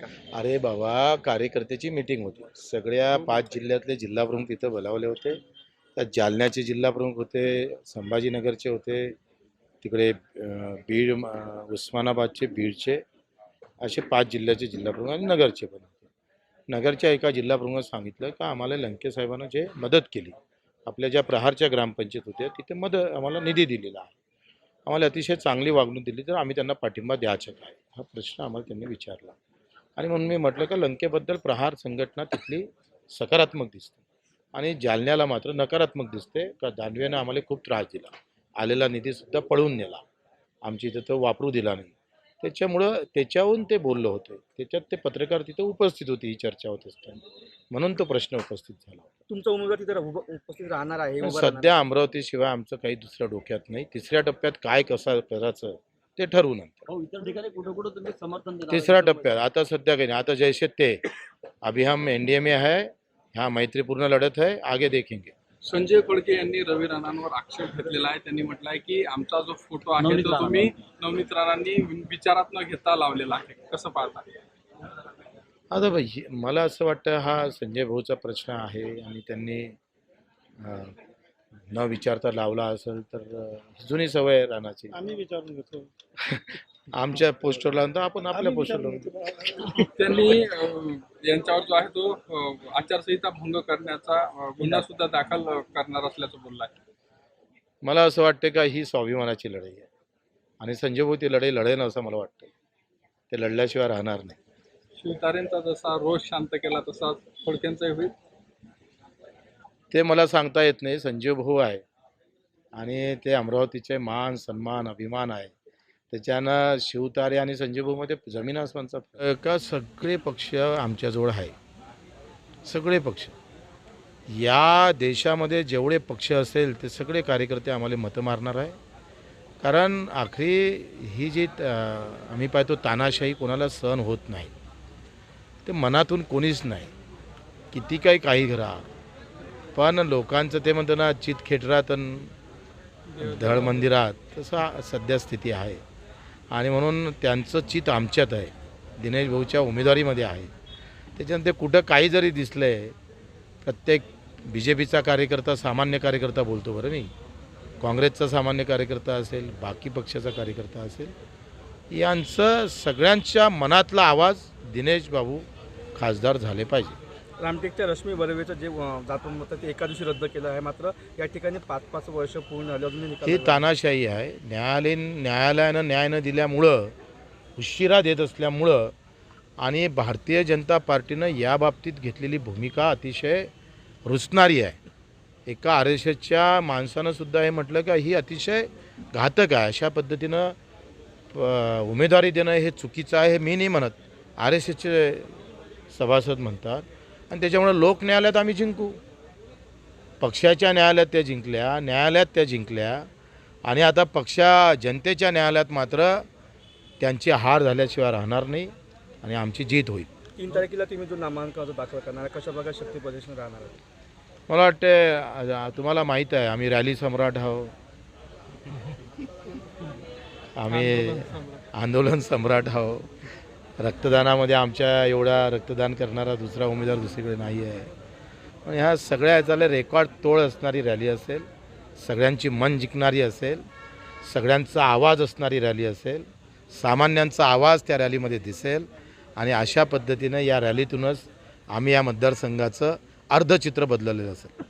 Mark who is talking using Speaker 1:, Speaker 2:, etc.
Speaker 1: अरे बाबा कार्यकर्त्याची मीटिंग होती. सगळ्या पाच जिल्ह्यातले जिल्हाप्रमुख तिथं बोलावले होते. त्यात जालन्याचे जिल्हाप्रमुख होते संभाजीनगरचे होते तिकडे बीड उस्मानाबादचे बीडचे असे पाच जिल्ह्याचे जिल्हाप्रमुख आणि नगरचे पण होते. नगरच्या एका जिल्हाप्रमुख सांगितलं का आम्हाला लंके साहेबांना जे मदत केली आपल्या ज्या प्रहारच्या ग्रामपंचायत होत्या तिथे मदत आम्हाला निधी दिलेला आहे. आम्हाला अतिशय चांगली वागणूक दिली तर आम्ही त्यांना पाठिंबा द्यायचा काय हा प्रश्न आम्हाला त्यांनी विचारला. आणि म्हणून मी म्हटलं का लंकेबद्दल प्रहार संघटना तिथली सकारात्मक दिसते. आणि जालन्याला मात्र नकारात्मक दिसते का दानवेनं आम्हाला खूप त्रास दिला. आलेला निधीसुद्धा पळवून नेला. आमची इथं तो वापरू दिला नाही. त्याच्यामुळं त्याच्याहून ते बोललं होते. त्याच्यात ते पत्रकार तिथं उपस्थित होती ही चर्चा होत असताना. म्हणून तो प्रश्न उपस्थित झाला
Speaker 2: तुमचा उमेदवार तिथे उपस्थित राहणार आहे
Speaker 1: सध्या अमरावतीशिवाय आमचं काही दुसरं डोक्यात नाही. तिसऱ्या टप्प्यात काय कसं करायचं ते ठरवू नंतर.
Speaker 3: हो इतर ठिकाणी कुठं कुठं तुम्ही समर्थन देणार
Speaker 1: तिसऱ्या टप्प्यात. आता सध्या काही नाही. आता जैसे ते. अभी हम एन डी ए में है. ह्या मैत्रीपूर्ण लढत है. आगे देखेंगे.
Speaker 4: संजय फडके यांनी रवी राणांवर आक्षेप घेतलेला आहे. त्यांनी म्हटलं आहे की आमचा जो फोटो आहे तो. तुम्ही नवनीत राणांनी विचारात न घेता लावलेला आहे. कसं पाहता?
Speaker 1: आता हे- मला असं वाटतं हा संजय भाऊचा प्रश्न आहे आणि त्यांनी न विचारता लावला असेल तर जुनी सवय आहे रानाची.
Speaker 5: आम्ही विचारून घेतो.
Speaker 1: आमच्या पोस्टरला तर आपण आपल्या पोस्टरला
Speaker 4: त्यांनी अं, यांच्यावर जो आहे तो अं, आचारसंहिता भंग करण्याचा अं, गुन्हा सुद्धा दाखल करणार असल्याचं बोलला आहे.
Speaker 1: मला असं वाटतं का ही स्वाभिमानाची लढाई आहे. आणि संजय भाऊ ती लढाई लढेन असं मला वाटतं ते लढल्याशिवाय राहणार नाही.
Speaker 4: शिवतारेंचा जसा रोष शांत केला तसा फडकेंचाही होईल.
Speaker 1: ते मला सांगता येत नाही. संजीव भाऊ आहे. आणि ते अमरावतीचे मान सन्मान अभिमान आहे. त्याच्यानं शिवतारे आणि संजीव भाऊमध्ये जमीन आसमानचा का सगळे पक्ष आमच्याजवळ आहे? सगळे पक्ष. या देशामध्ये जेवढे पक्ष असेल ते सगळे कार्यकर्ते आम्हाला मतं मारणार आहे. कारण आखरी ही जी आम्ही पाहतो तानाशाही कोणाला सहन होत नाही. ते मनातून कोणीच नाही. किती काही काही करा पण लोकांचं ते म्हणतं ना चित खेटरात धड मंदिरात तसं सध्या स्थिती आहे. आणि म्हणून त्यांचं चित आमच्यात आहे. दिनेश भाऊच्या उमेदवारीमध्ये आहे. त्याच्यानंतर कुठं काही जरी दिसलं आहे प्रत्येक बी जे पीचा कार्यकर्ता सामान्य कार्यकर्ता बोलतो बरं मी. काँग्रेसचा सामान्य कार्यकर्ता असेल बाकी पक्षाचा कार्यकर्ता असेल. यांचं सगळ्यांच्या मनातला आवाज दिनेश बाबू खासदार झाले पाहिजे.
Speaker 2: रामटेकच्या रश्मी बर्वेचं जे जातो मत ते एका दिवशी रद्द केलं आहे. मात्र या ठिकाणी पाच पाच वर्ष पूर्ण झाले निकाल
Speaker 1: ही. तानाशाही आहे. न्यायालयीन न्यायालयानं न्याय न दिल्यामुळं उशिरा देत असल्यामुळं आणि भारतीय जनता पार्टीनं या बाबतीत घेतलेली भूमिका अतिशय रुचणारी आहे. एका आर एस एसच्या माणसानं सुद्धा हे म्हटलं का ही अतिशय घातक आहे. अशा पद्धतीनं उमेदवारी देणं हे चुकीचं आहे हे मी नाही म्हणत. आर एस एसचे सभासद म्हणतात. आणि त्याच्यामुळं लोक न्यायालयात आम्ही जिंकू. पक्षाच्या न्यायालयात त्या जिंकल्या न्यायालयात त्या जिंकल्या. आणि आता पक्षा जनतेच्या न्यायालयात मात्र त्यांची हार झाल्याशिवाय राहणार नाही आणि आमची जीत होईल.
Speaker 2: तीन तारखेला तुम्ही जो नामांकन दाखल करणार कशा प्रकारे शक्ती प्रदर्शन राहणार आहे?
Speaker 1: मला वाटते तुम्हाला माहीत आहे आम्ही रॅली सम्राट आहो आम्ही आंदोलन सम्राट आहो रक्तदानामध्ये आमच्या एवढा रक्तदान करणारा दुसरा उमेदवार दुसरीकडे नाही आहे. पण ह्या सगळ्या ह्याचाले रेकॉर्ड तोड असणारी रॅली असेल सगळ्यांची मन जिंकणारी असेल सगळ्यांचा आवाज असणारी रॅली असेल सामान्यांचा आवाज त्या रॅलीमध्ये दिसेल आणि अशा पद्धतीनं या रॅलीतूनच आम्ही या मतदारसंघाचं अर्धचित्र बदललेलं असेल.